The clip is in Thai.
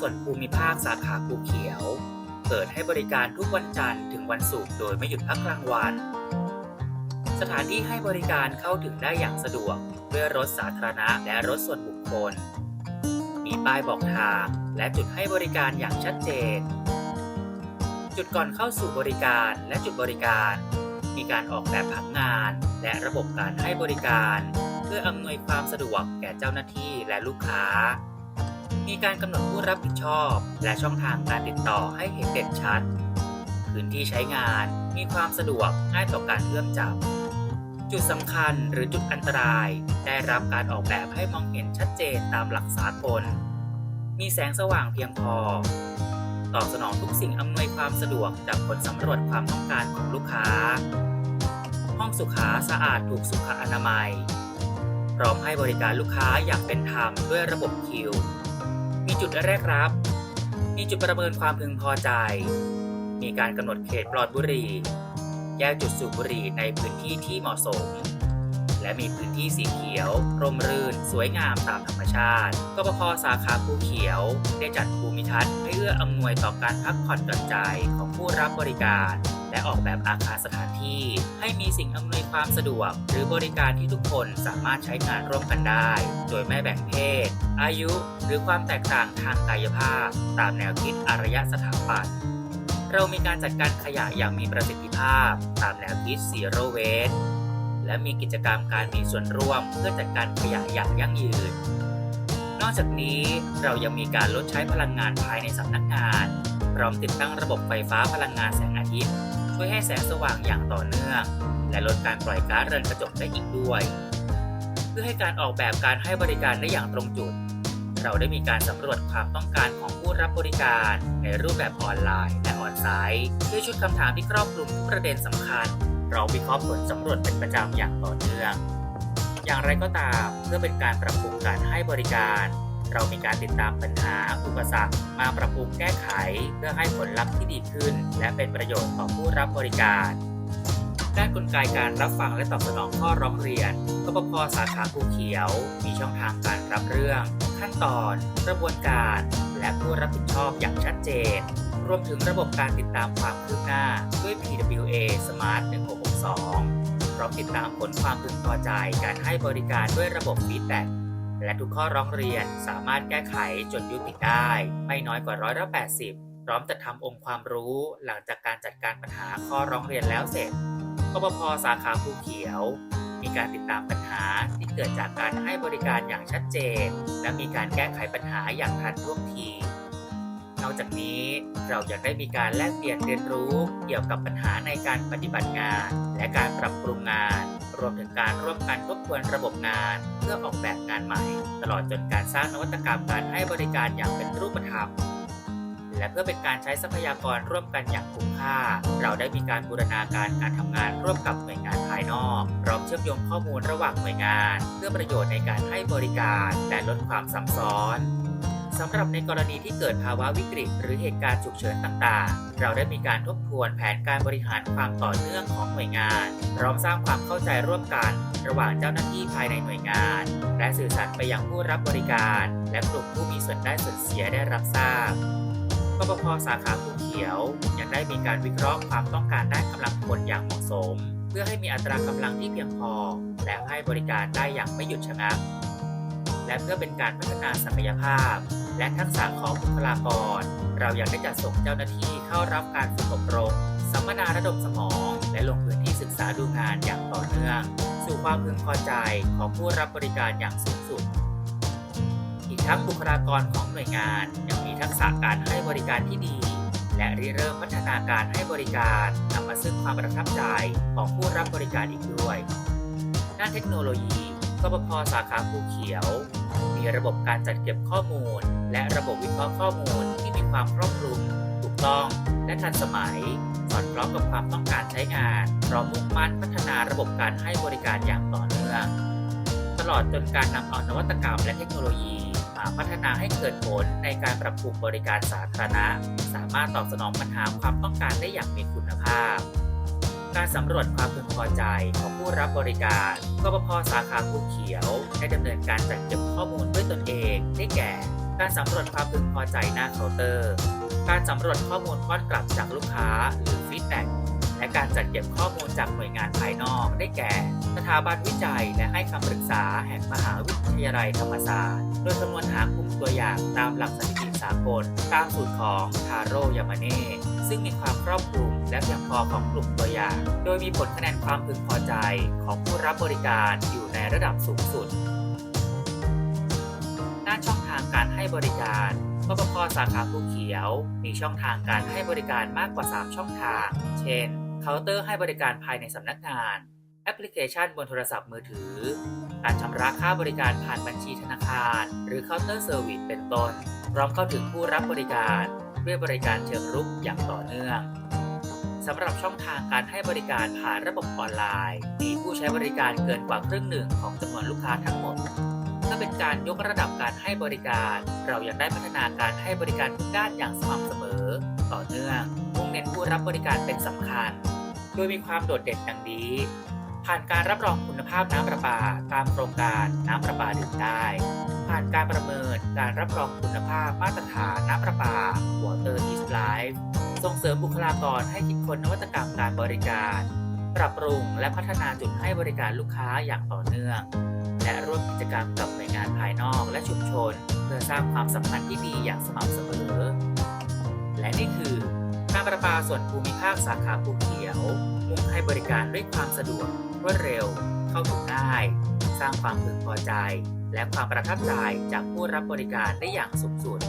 ส่วนภูมิภาคสาขาภูเขียว เปิดให้บริการทุกวันจันทร์ถึงวันศุกร์โดยไม่หยุดพักกลางวัน สถานที่ให้บริการเข้าถึงได้อย่างสะดวกด้วยรถสาธารณะและรถส่วนบุคคล มีป้ายบอกทางและจุดให้บริการอย่างชัดเจน จุดก่อนเข้าสู่บริการและจุดบริการ มีการออกแบบผังงาน และระบบการให้บริการ เพื่ออำนวยความสะดวกแก่เจ้าหน้าที่และลูกค้า มีการกำหนดผู้รับผิดชอบ และช่องทางการติดต่อให้เห็นเด่นชัด พื้นที่ใช้งานมีความสะดวกง่ายต่อการเชื่อมจับ จุดสำคัญหรือจุดอันตราย ได้รับการออกแบบให้มองเห็นชัดเจนตามหลักสากล มีแสงสว่างเพียงพอ ตอบสนองทุกสิ่งอำนวยความสะดวกจากผลสำรวจความต้องการของลูกค้า ห้องสุขาสะอาดถูกสุขอนามัย พร้อมให้บริการลูกค้าอย่างเป็นธรรมด้วยระบบคิว มีจุดแรกรับ มีจุดประเมินความพึงพอใจ มีการกำหนดเขตปลอดบุหรี่ แยกจุดสูบบุหรี่ในพื้นที่ที่เหมาะสม และมีพื้นที่สีเขียว ร่มรื่น สวยงามตามธรรมชาติกปพสาขาภูเขียว ได้จัดภูมิทัศน์ให้เอื้ออำนวยต่อการพักผ่อนหย่อนใจของผู้รับบริการ และออกแบบอาคารสถานที่ ให้มีสิ่งอำนวยความสะดวก หรือบริการที่ทุกคนสามารถใช้งานร่วมกันได้ โดยไม่แบ่งเพศ อายุ หรือความแตกต่างทางกายภาพ ตามแนวคิดอารยสถาปัตย์เรามีการจัดการขยะอย่างมีประสิทธิภาพ ตามแนวคิด Zero Waste และมีกิจกรรมการมีส่วนร่วมเพื่อจัดการขยะอย่างยั่งยืน นอกจากนี้เรายังมีการลดใช้พลังงานภายในสำนักงาน พร้อมติดตั้งระบบไฟฟ้าพลังงานแสงอาทิตย์ ช่วยให้แสงสว่างอย่างต่อเนื่อง และลดการปล่อยก๊าซเรือนกระจกได้อีกด้วย เพื่อให้การออกแบบการให้บริการได้อย่างตรงจุด เราได้มีการสำรวจความต้องการของผู้รับบริการ ในรูปแบบออนไลน์และออนไซต์ด้วยชุดคำถามที่ครอบคลุมทุกประเด็นสำคัญ เราวิเคราะห์ผลสำรวจเป็นประจำอย่างต่อเนื่อง อย่างไรก็ตามเพื่อเป็นการปรับปรุงการให้บริการ เรามีการติดตามปัญหาอุปสรรคมาปรับปรุงแก้ไข เพื่อให้ผลลัพธ์ที่ดีขึ้น และเป็นประโยชน์ต่อผู้รับบริการ ด้านกลไกการรับฟังและตอบสนองข้อร้องเรียนกปพสาขาภูเขียว มีช่องทางการรับเรื่อง ขั้นตอน กระบวนการ และผู้รับผิดชอบอย่างชัดเจน รวมถึงระบบการติดตามความคืบหน้าด้วย PWA Smart 1662พร้อมติดตามผลความพึงพอใจการให้บริการด้วยระบบฟีดแบ็ก และทุกข้อร้องเรียนสามารถแก้ไขจนยุติได้ ไม่น้อยกว่าร้อยละ80 พร้อมจัดทำองค์ความรู้หลังจากการจัดการปัญหาข้อร้องเรียนแล้วเสร็จกปพสาขาภูเขียว มีการติดตามปัญหาที่เกิดจากการให้บริการอย่างชัดเจน และมีการแก้ไขปัญหาอย่างทันท่วงทีนอกจากนี้เรายังได้มีการแลกเปลี่ยนเรียนรู้เกี่ยวกับปัญหาในการปฏิบัติงาน และการปรับปรุงงาน รวมถึงการร่วมกันทบทวนระบบงาน เพื่อออกแบบงานใหม่ ตลอดจนการสร้างนวัตกรรมการให้บริการอย่างเป็นรูปธรรมและเพื่อเป็นการใช้ทรัพยากรร่วมกันอย่างคุ้มค่า เราได้มีการบูรณาการการทำงานร่วมกับหน่วยงานภายนอกพร้อมเชื่อมโยงข้อมูลระหว่างหน่วยงาน เพื่อประโยชน์ในการให้บริการ และลดความซ้ำซ้อน สำหรับในกรณีที่เกิดภาวะวิกฤต หรือเหตุการณ์ฉุกเฉินต่างๆ เราได้มีการทบทวนแผนการบริหารความต่อเนื่องของหน่วยงานพร้อมสร้างความเข้าใจร่วมกัน ระหว่างเจ้าหน้าที่ภายในหน่วยงาน และสื่อสารไปยังผู้รับบริการ และกลุ่มผู้มีส่วนได้ส่วนเสียได้รับทราบกปพสาขาภูเขียวยังได้มีการวิเคราะห์ความต้องการด้านกำลังคนอย่างเหมาะสม เพื่อให้มีอัตรากำลังที่เพียงพอ และให้บริการได้อย่างไม่หยุดชะงัก และเพื่อเป็นการพัฒนาศักยภาพ และทักษะของบุคลากร เรายังได้จัดส่งเจ้าหน้าที่เข้ารับการฝึกอบรม สัมมนาระดมสมอง และลงพื้นที่ศึกษาดูงานอย่างต่อเนื่อง สู่ความพึงพอใจของผู้รับบริการอย่างสูงสุด อีกทั้งบุคลากรของหน่วยงานยังมีทักษะการให้บริการที่ดี และริเริ่มพัฒนาการให้บริการนำมาซึ่งความประทับใจของผู้รับบริการอีกด้วย ด้านเทคโนโลยี กปพสาขาภูเขียว มีระบบการจัดเก็บข้อมูล และระบบวิเคราะห์ข้อมูลที่มีความครอบคลุม ถูกต้อง และทันสมัย สอดคล้องกับความต้องการใช้งานพร้อมมุ่งมั่นพัฒนาระบบการให้บริการอย่างต่อเนื่อง ตลอดจนการนำเอานวัตกรรมและเทคโนโลยีมาพัฒนาให้เกิดผลในการปรับปรุงบริการสาธารณะ สามารถตอบสนองปัญหาความต้องการได้อย่างมีคุณภาพ การสำรวจความพึงพอใจของผู้รับบริการกปพสาขาภูเขียวได้ดำเนินการจัดเก็บข้อมูลด้วยตนเองได้แก่ การสำรวจความพึงพอใจหน้าเคาน์เตอร์ การสำรวจข้อมูลป้อนกลับจากลูกค้าหรือฟีดแบ็ก และการจัดเก็บข้อมูลจากหน่วยงานภายนอก ได้แก่ สถาบันวิจัย และให้คำปรึกษาแห่งมหาวิทยาลัยธรรมศาสตร์ โดยคำนวณหากลุ่มตัวอย่างตามหลักสถิติสากล ตามสูตรของทาโร่ยามาเน่ซึ่งมีความครอบคลุมและเพียงพอของกลุ่มตัวอย่าง โดยมีผลคะแนนความพึงพอใจของผู้รับบริการอยู่ในระดับสูงสุดด้านช่องทางการให้บริการปปพสาขาภูเขียว มีช่องทางการให้บริการมากกว่า 3 ช่องทาง เช่น เคาน์เตอร์ให้บริการภายในสำนักงาน แอปพลิเคชันบนโทรศัพท์มือถือ การชำระค่าบริการผ่านบัญชีธนาคาร หรือเคาน์เตอร์เซอร์วิสเป็นต้น พร้อมเข้าถึงผู้รับบริการ ด้วยบริการเชิงรุกอย่างต่อเนื่องสำหรับช่องทางการให้บริการผ่านระบบออนไลน์ มีผู้ใช้บริการเกินกว่าครึ่งหนึ่งของจำนวนลูกค้าทั้งหมดเพื่อเป็นการยกระดับการให้บริการ เรายังได้พัฒนาการให้บริการทุกด้านอย่างสม่ำเสมอ ต่อเนื่องมุ่งเน้นผู้รับบริการเป็นสำคัญ โดยมีความโดดเด่นดังนี้ ผ่านการรับรองคุณภาพน้ำประปาตามโครงการน้ำประปาดื่มได้ ผ่านการประเมินการรับรองคุณภาพมาตรฐานน้ำประปา Water is Life ส่งเสริมบุคลากรให้คิดค้นนวัตกรรมการบริการ ปรับปรุงและพัฒนาจุดให้บริการลูกค้าอย่างต่อเนื่อง และร่วมกิจกรรมกับหน่วยงานภายนอกและชุมชน เพื่อสร้างความสัมพันธ์ที่ดีอย่างสม่ำเสมอ และนี่คือการประปาส่วนภูมิภาคสาขาภูเขียว มุ่งให้บริการด้วยความสะดวกรวดเร็ว เข้าถึงง่าย สร้างความพึงพอใจ และความประทับใจจากผู้รับบริการได้อย่างสุดสุด